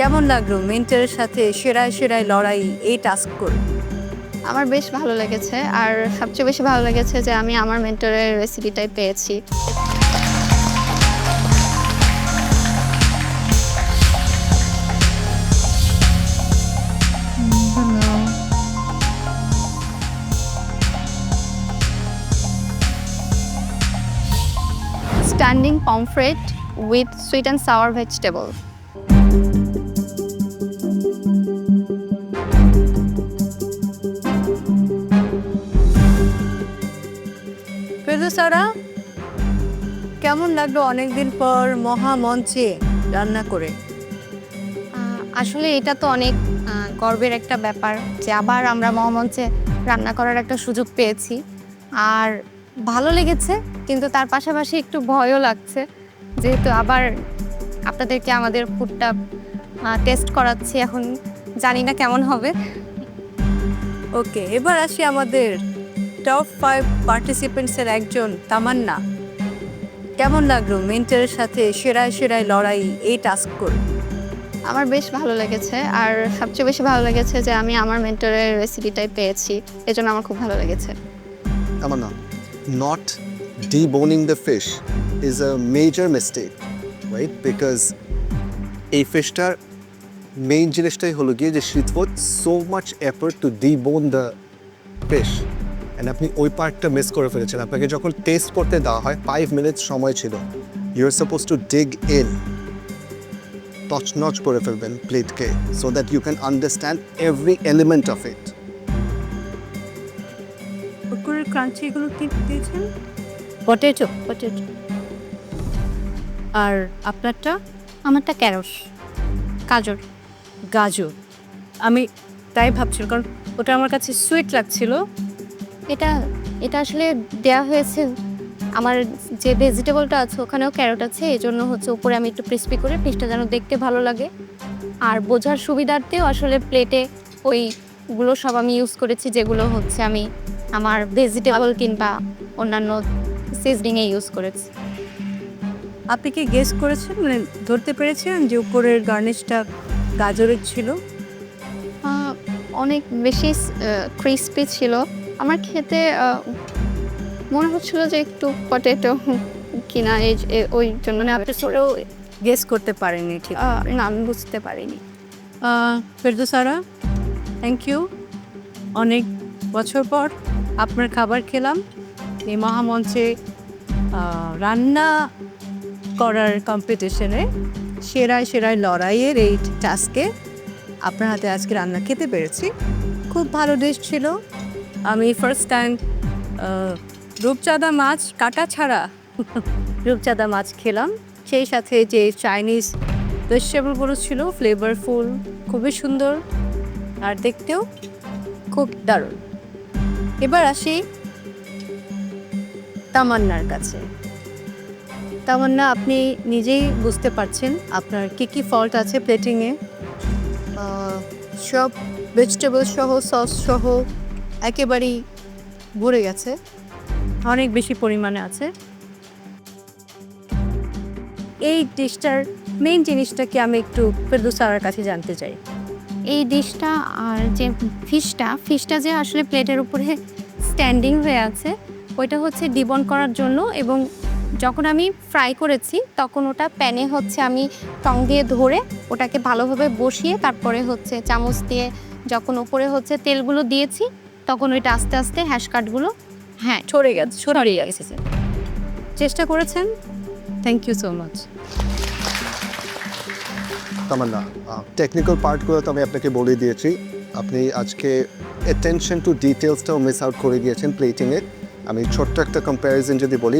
কেমন লাগল মেন্টারের সাথে সেরায় সেরায় লড়াই এই টাস্ক করে? আমার বেশ ভালো লেগেছে, আর সবচেয়ে বেশি ভালো লেগেছে যে আমি আমার মেন্টরের রেসিপিটাই পেয়েছি। Standing pomfret with sweet and sour vegetable Ferdousara কেমন লাগল অনেকদিন পর মহামঞ্চে রান্না করে? আসলে এটা তো অনেক গর্বের একটা ব্যাপার যে আবার আমরা মহামঞ্চে রান্না করার একটা সুযোগ পেয়েছি। আর ভালো লেগেছে কিন্তু তার পাশাপাশি একটু ভয়ও লাগছে। যেহেতু আবার আপনাদেরকে আমাদের ফুডটা টেস্ট করাচ্ছি এখন জানি না কেমন হবে। ওকে এবার আসি আমাদের টপ ফাইভ পার্টিসিপেন্টসের একজন তামান্না। কেমন লাগল মেন্টারের সাথে সেরায় সেরায় লড়াই এই টাস্ক করে? আমার বেশ ভালো লেগেছে আর সবচেয়ে বেশি ভালো লেগেছে যে আমি আমার মেন্টরের রেসিপিটাই পেয়েছি এজন্য আমার খুব ভালো লেগেছে। Amana, not deboning the fish is a major mistake, right? Because এই ফিশটার মেইন জিনিসটাই হলো গিয়ে যে শীত so much effort to debone the fish and আপনি ওই পার্টটা মিস করে ফেলেছেন। আপনাকে যখন টেস্ট করতে দেওয়া হয় ফাইভ মিনিটস সময় ছিল। You are suppose to dig in তছনছ করে ফেলবেন প্লেটকে so that you can understand every element of it পুকুরের ক্রাঞ্চি এগুলো কি দিয়েছেন? পটেটো পটেটো আর আপনারটা? আমারটা ক্যারস। গাজর। গাজর। আমি তাই ভাবছিলাম কারণ ওটা আমার কাছে সুইট লাগছিল। এটা এটা আসলে দেয়া হয়েছে। আমার যে ভেজিটেবলটা আছে ওখানেও ক্যারট আছে। এই জন্য হচ্ছে উপরে আমি একটু ক্রিস্পি করে ফিশটা যেন দেখতে ভালো লাগে। আর বোঝার সুবিধার্থেও আসলে প্লেটে ওইগুলো সব আমি ইউজ করেছি যেগুলো হচ্ছে আমি আমার ভেজিটেবল কিংবা অন্যান্য সিজনিংয়ে ইউজ করেছি। আপনি কি গেস করেছেন? মানে ধরতে পেরেছিলেন যে উপরের গার্নিশটা গাজরের ছিল? অনেক বেশি ক্রিস্পি ছিল। আমার খেতে মনে হচ্ছিল যে একটু পটেটো কিনা এই ওই জন্য না সরেও গেস করতে পারেনি ঠিক না আমি বুঝতে পারিনি। ফেরদোসারা থ্যাংক ইউ অনেক বছর পর আপনার খাবার খেলাম। এই মহামঞ্চে রান্না করার কম্পিটিশনে সেরায় সেরায় লড়াইয়ের এই টাস্কে আপনার হাতে আজকে রান্না খেতে পেরেছি। খুব ভালো ডিশ ছিল। আমি ফার্স্ট টাইম রূপচাঁদা মাছ কাটা ছাড়া রূপচাঁদা মাছ খেলাম। সেই সাথে যে চাইনিজ ভেজিটেবলগুলো ছিল ফ্লেভারফুল খুবই সুন্দর আর দেখতেও খুব দারুণ। এবার আসি তামান্নার কাছে। তামান্না, আপনি নিজেই বুঝতে পারছেন আপনার কি কি ফল্ট আছে প্লেটিংয়ে সব ভেজিটেবল সহ সস সহ একেবারেই ভরে গেছে। অনেক বেশি পরিমাণে আছে। এই ডিশটার মেইন জিনিসটা কি আমি একটু ফেরদুসারার কাছে জানতে চাই। এই ডিশটা আর যে ফিশটা ফিশটা যে আসলে প্লেটের উপরে স্ট্যান্ডিং হয়ে আছে ওইটা হচ্ছে ডিবন করার জন্য এবং যখন আমি ফ্রাই করেছি তখন ওটা প্যানে হচ্ছে আমি টং দিয়ে ধরে ওটাকে ভালোভাবে বসিয়ে তারপরে হচ্ছে চামচ দিয়ে যখন ওপরে হচ্ছে তেলগুলো দিয়েছি তখন ওইটা আস্তে আস্তে হ্যাশ কাটগুলো হ্যাঁ ছড়ে গেছে ছড়িয়ে গেছে। স্যার চেষ্টা করেছেন? Thank you so much Tamanna technical পার্টগুলো তো আমি আপনাকে বলে দিয়েছি। আপনি আজকে অ্যাটেনশন টু ডিটেলসটাও মিস আউট করে গিয়েছেন প্লেটিংয়ে আমি ছোট্ট একটা কম্প্যারিজন যদি বলি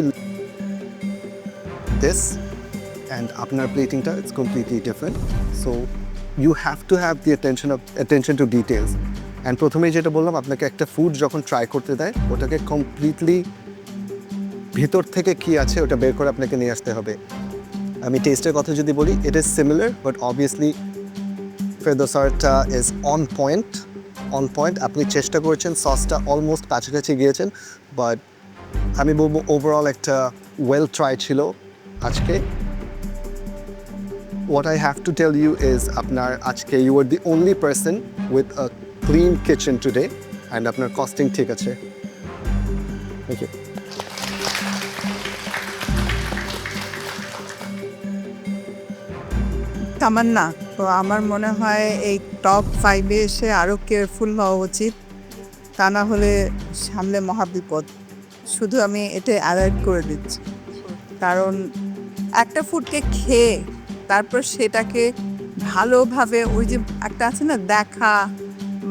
দিস অ্যান্ড আপনার প্লেটিংটা it's completely different so you have to have the attention of attention to details and প্রথমেই যেটা বললাম, আপনাকে একটা ফুড যখন ট্রাই করতে দেয়, ওটাকে কমপ্লিটলি ভিতর থেকে কি আছে ওটা বের করে আপনাকে নিয়ে আসতে হবে। আমি টেস্টের কথা যদি বলি it is similar but obviously ফেদোসারটা is on point on point আপনি চেষ্টা করেছেন সসটা অলমোস্ট কাছাকাছি গিয়েছেন বাট আমি বলব ওভারঅল একটা ওয়েল ট্রাই ছিল আজকে। What I have to tell you is, আপনার আজকে you were the only person with a clean kitchen today, and আপনার costing ঠিক আছে। Thank you. তামান্না, তো আমার মনে হয় এই টপ ফাইভে এসে আরও কেয়ারফুল হওয়া উচিত। তা না হলে সামনে মহাবিপদ। শুধু আমি এটা অ্যাভয়েড করে দিচ্ছি। কারণ একটা ফুডকে খেয়ে তারপর সেটাকে ভালোভাবে ওই যে একটা আছে না, দেখা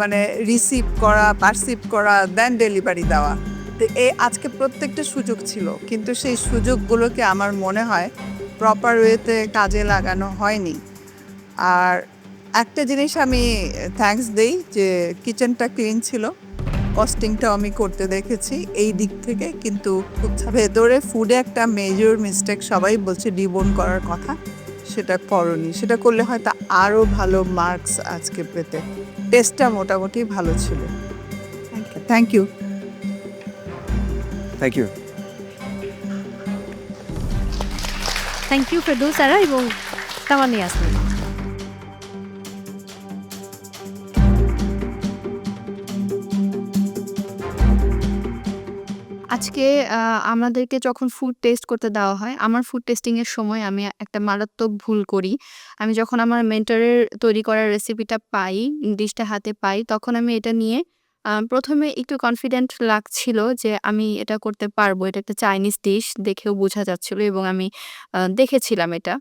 মানে রিসিভ করা পারসিভ করা দেন ডেলিভারি দেওয়া। তো এই আজকে প্রত্যেকটা সুযোগ ছিল, কিন্তু সেই সুযোগগুলোকে আমার মনে হয় প্রপার ওয়েতে কাজে লাগানো হয়নি। আর একটা জিনিস আমি থ্যাঙ্কস দেই যে কিচেনটা ক্লিন ছিল কস্টিংটাও আমি করতে দেখেছি এই দিক থেকে, কিন্তু ভেতরে ফুডে একটা মেজর মিস্টেক সবাই বলছে ডিবোন করার কথা, সেটা করনি। সেটা করলে হয়তো আরও ভালো মার্কস আজকে পেতে। টেস্টটা মোটামুটি ভালো ছিল। Thank you thank you thank you Ferdous Sarah এবং তামান্নি আসমিন আজকে আমাদেরকে যখন ফুড টেস্ট করতে দেওয়া হয়, আমার ফুড টেস্টিংয়ের সময় আমি একটা মারাত্মক ভুল করি। আমি যখন আমার মেন্টরের তৈরি করার রেসিপিটা পাই, ডিশটা হাতে পাই, তখন আমি এটা নিয়ে প্রথমে একটু কনফিডেন্ট লাগছিল যে আমি এটা করতে পারব। এটা একটা চাইনিজ ডিশ দেখেও বোঝা যাচ্ছিল এবং আমি দেখেছিলাম এটা।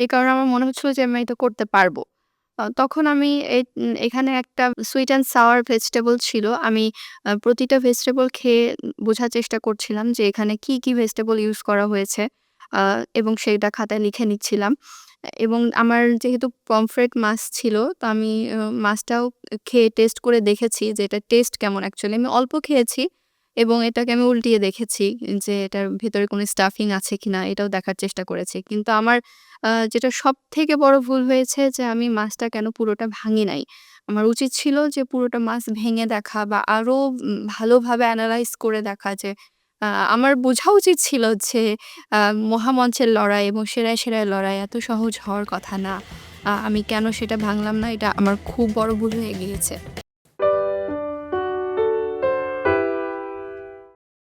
এই কারণে আমার মনে হচ্ছিল যে আমি এটা করতে পারব। তখন আমি এখানে একটা সুইট অ্যান্ড সাওয়ার ভেজিটেবল ছিল। আমি প্রতিটা ভেজিটেবল খেয়ে বোঝার চেষ্টা করছিলাম যে এখানে কি কি ভেজিটেবল ইউজ করা হয়েছে এবং সেটা খাতায় লিখে নিচ্ছিলাম। এবং আমার যেহেতু পমফ্রেট মাছ ছিল, তো আমি মাছটাও খেয়ে টেস্ট করে দেখেছি যে এটা টেস্ট কেমন অ্যাকচুয়ালি আমি অল্প খেয়েছি এবং এটাকে আমি উল্টিয়ে দেখেছি যে এটার ভেতরে কোনো স্টাফিং আছে কিনা এটাও দেখার চেষ্টা করেছি কিন্তু আমার যেটা সব থেকে বড় ভুল হয়েছে যে আমি মাছটা কেন পুরোটা ভাঙি নাই আমার উচিত ছিল যে পুরোটা মাছ ভেঙে দেখা বা আরও ভালোভাবে অ্যানালাইজ করে দেখা যে আমার বোঝা উচিত ছিল যে মহামঞ্চের লড়াই এবং সেরায়, সেরায় লড়াই এত সহজ হওয়ার কথা না। আমি কেন সেটা ভাঙলাম না এটা আমার খুব বড় ভুল হয়ে গিয়েছে।